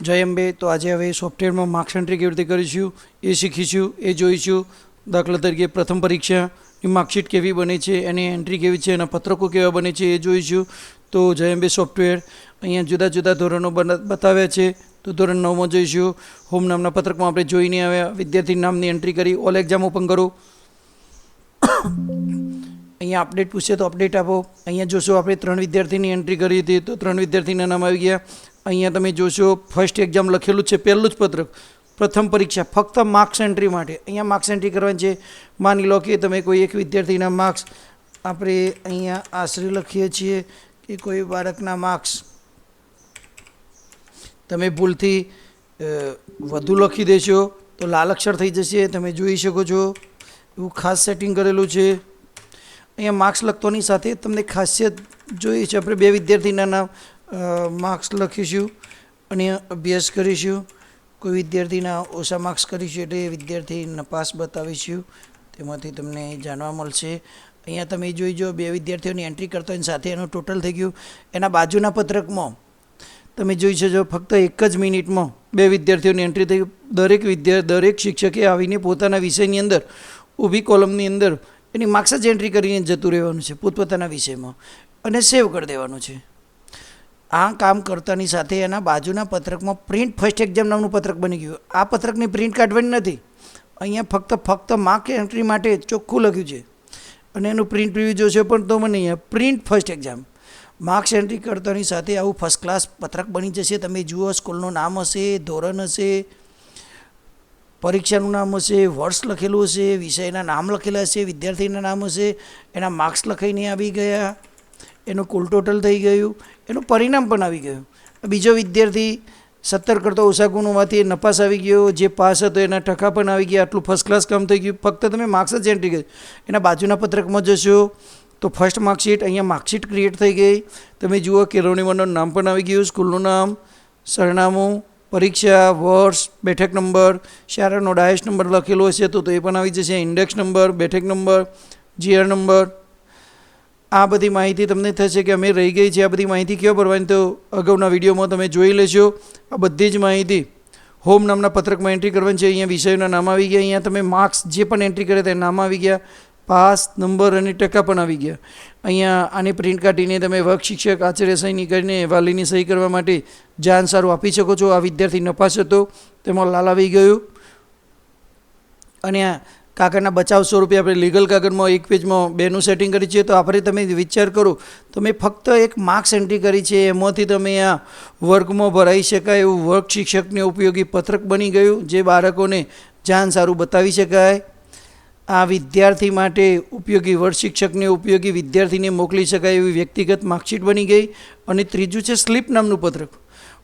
જય અંબે. તો આજે હવે સોફ્ટવેરમાં માર્ક્સ એન્ટ્રી કેવી રીતે કરીશું, એ શીખીશું, એ જોઈશું. દાખલા તરીકે પ્રથમ પરીક્ષાની માર્કશીટ કેવી બને છે, એની એન્ટ્રી કેવી છે, એના પત્રકો કેવા બને છે, એ જોઈશું. તો જય અંબે સોફ્ટવેર. અહીંયા જુદા જુદા ધોરણો બતાવ્યા છે, તો ધોરણ નવમાં જોઈશું. હોમ નામના પત્રકમાં આપણે જોઈને આવ્યા. વિદ્યાર્થી નામની એન્ટ્રી કરી. ઓલ એક્ઝામ ઓપન કરો. અહીંયા અપડેટ પૂછે તો અપડેટ આપો. અહીંયા જોશો આપણે ત્રણ વિદ્યાર્થીની એન્ટ્રી કરી હતી, તો ત્રણ વિદ્યાર્થીના નામ આવી ગયા. અહીંયા તમે જોશો ફર્સ્ટ એક્ઝામ લખેલું છે, પહેલું જ પત્રક પ્રથમ પરીક્ષા, ફક્ત માર્ક્સ એન્ટ્રી માટે. અહીંયા માર્ક્સ એન્ટ્રી કરવાની છે. માની લો કે તમે કોઈ એક વિદ્યાર્થીના માર્ક્સ આપણે અહીંયા આશરે લખીએ છીએ કે કોઈ બાળકના માર્ક્સ તમે ભૂલથી વધુ લખી દેશો, તો લાલ અક્ષર થઈ જશે, તમે જોઈ શકો છો. એવું ખાસ સેટિંગ કરેલું છે. અહીંયા માર્ક્સ લખતોની સાથે તમને ખાસિયત જોઈએ છે. આપણે બે વિદ્યાર્થીના નામ માર્ક્સ લખીશું અને અભ્યાસ કરીશું. કોઈ વિદ્યાર્થીના ઓછા માર્ક્સ કરીશું એટલે વિદ્યાર્થી નપાસ બતાવીશું. તેમાંથી તમને જાણવા મળશે. અહીંયા તમે જોઈ જો બે વિદ્યાર્થીઓની એન્ટ્રી કરતા એની સાથે એનું ટોટલ થઈ ગયું. એના બાજુના પત્રકમાં તમે જોઈ શકો ફક્ત એક જ મિનિટમાં બે વિદ્યાર્થીઓની એન્ટ્રી થઈ દરેક વિદ્યા, દરેક શિક્ષકે આવીને પોતાના વિષયની અંદર ઊભી કોલમની અંદર એની માર્ક્સ જ એન્ટ્રી કરીને જતું રહેવાનું છે, પોતપોતાના વિષયમાં. અને સેવ કરી દેવાનું છે. આ કામ કરતાની સાથે એના બાજુના પત્રકમાં પ્રિન્ટ ફર્સ્ટ એક્ઝામ નામનું પત્રક બની ગયું. આ પત્રકની પ્રિન્ટ કાઢવાની નથી. અહીંયા ફક્ત ફક્ત માર્ક એન્ટ્રી માટે ચોખ્ખું લખ્યું છે. અને એનું પ્રિન્ટ રિવ્યુ જોશે પણ તો મને અહીંયા print first exam marks entry કરતાની સાથે આવું ફર્સ્ટ ક્લાસ પત્રક બની જશે. તમે જુઓ સ્કૂલનું નામ હશે, ધોરણ હશે, પરીક્ષાનું નામ હશે, વર્ષ લખેલું હશે, વિષયના નામ લખેલા હશે, વિદ્યાર્થીના નામ હશે, એના માર્ક્સ લખાઈને આવી ગયા. એનું કુલ ટોટલ થઈ ગયું, એનું પરિણામ પણ આવી ગયું. બીજો વિદ્યાર્થી સત્તર કરતો ઓછા ગુણોમાંથી નપાસ આવી ગયો, જે પાસ હતો એના ટકા પણ આવી ગયા, આટલું ફર્સ્ટ ક્લાસ કામ થઈ ગયું. ફક્ત તમે માર્ક્સ જ એન્ટ્રી કરી. એના બાજુના પત્રકમાં જશો, તો ફર્સ્ટ માર્કશીટ અહીંયા માર્કશીટ ક્રિએટ થઈ ગઈ. તમે જુઓ કેળવણીમાંનું નામ પણ આવી ગયું, સ્કૂલનું નામ, સરનામું, પરીક્ષા, વર્ષ, બેઠક નંબર, શાળાનો ડાયસ નંબર લખેલો હશે તો એ પણ આવી જશે. ઇન્ડેક્સ નંબર, બેઠક નંબર જીઆર નંબર આ બધી માહિતી તમને થશે કે અમે રહી ગઈ છે આ બધી માહિતી કયો ભરવાની તો અગાઉના વિડીયોમાં તમે જોઈ લેશો આ બધી જ માહિતી હોમ નામના પત્રકમાં એન્ટ્રી કરવાની છે. અહીંયા વિષયોના નામ આવી ગયા. અહીંયા તમે માર્ક્સ જે પણ એન્ટ્રી કરે તે નામ આવી ગયા. પાસ નંબર અને ટકા પણ આવી ગયા. અહીંયા આની પ્રિન્ટ કાઢીને તમે વર્ગ શિક્ષક, આચાર્ય સહીની કરીને વાલીની સહી કરવા માટે જાન સારું આપી શકો છો. આ વિદ્યાર્થી નપાસ હતો. તેમાં લાલ આવી ગયું. અને આ કાગળના બચાવ સ્વરૂપે આપણે લીગલ કાગળમાં એક પેજમાં બેનું સેટિંગ કરી છે, તો આપણે તમે વિચાર કરો, તો મેં ફક્ત એક માર્ક્સ એન્ટ્રી કરી છે, એમાંથી તમે આ વર્ગમાં ભરાઈ શકાય એવું વર્ગ શિક્ષકને ઉપયોગી પત્રક બની ગયું, જે બાળકોને જાન સારું બતાવી શકાય. આ વિદ્યાર્થી માટે ઉપયોગી વર્ગ શિક્ષકને ઉપયોગી વિદ્યાર્થીને મોકલી શકાય એવી વ્યક્તિગત માર્કશીટ બની ગઈ. અને ત્રીજું છે સ્લીપ નામનું પત્રક.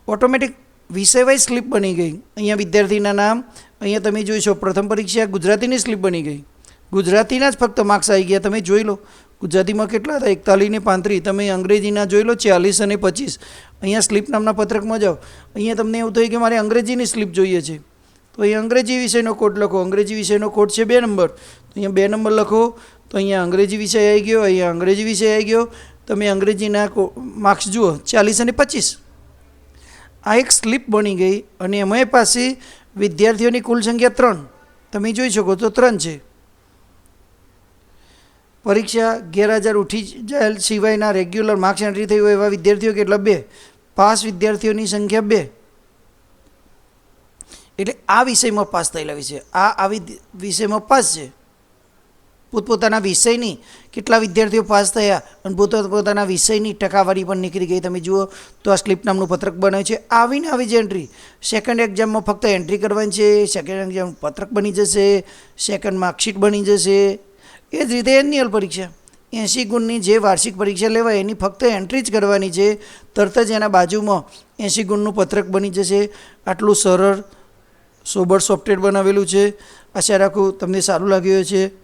ઓટોમેટિક વિષય વાઇઝ સ્લીપ બની ગઈ. અહીંયા વિદ્યાર્થીના નામ અહીંયા તમે જોઈ છો પ્રથમ પરીક્ષા ગુજરાતીની સ્લીપ બની ગઈ. ગુજરાતીના જ ફક્ત માર્ક્સ આવી ગયા, તમે જોઈ લો. ગુજરાતીમાં કેટલા હતા? એકતાલીસ ને પાંત્રીસ. તમે અંગ્રેજીના જોઈ લો, ચાલીસ અને પચીસ. અહીંયા સ્લીપ નામના પત્રકમાં જાઓ. અહીંયા તમને એવું થયું કે મારે અંગ્રેજીની સ્લીપ જોઈએ છે. તો અહીં અંગ્રેજી વિષયનો કોડ લખો. અંગ્રેજી વિષયનો કોડ છે બે નંબર. તો અહીંયા બે નંબર લખો. તો અહીંયા અંગ્રેજી વિષય આવી ગયો, અહીંયા અંગ્રેજી વિષય આવી ગયો. તમે અંગ્રેજીના માર્ક્સ જુઓ. ચાલીસ અને પચીસ. આ એક સ્લીપ બની ગઈ અને એમાં પાસે વિદ્યાર્થીઓની કુલ સંખ્યા ત્રણ. તમે જોઈ શકો તો ત્રણ છે. પરીક્ષા ગેરહાજર ઉઠી જાય સિવાયના રેગ્યુલર માર્ક્સ એન્ટ્રી થઈ હોય એવા વિદ્યાર્થીઓ કેટલા? બે. પાસ વિદ્યાર્થીઓની સંખ્યા બે. એટલે આ વિષયમાં પાસ થયેલા વિશે આ આવી વિષયમાં પાસ છે. પોતપોતાના વિષયની કેટલા વિદ્યાર્થીઓ પાસ થયા અને પોતપોતાના વિષયની ટકાવારી પણ નીકળી ગઈ. તમે જુઓ તો આ સ્લીપ નામનું પત્રક બને છે. આવીને આવી જ એન્ટ્રી સેકન્ડ એક્ઝામમાં ફક્ત એન્ટ્રી કરવાની છે. સેકન્ડ એક્ઝામ પત્રક બની જશે. સેકન્ડ માર્કશીટ બની જશે. એ જ રીતે એન્યુઅલ પરીક્ષા. એંસી ગુણની જે વાર્ષિક પરીક્ષા લેવાય એની ફક્ત એન્ટ્રી જ કરવાની છે. તરત જ એના બાજુમાં એંસી ગુણનું પત્રક બની જશે. આટલું સરળ સોબર સોફ્ટવેર બનાવેલું છે. આશા રાખું તમને સારું લાગ્યું છે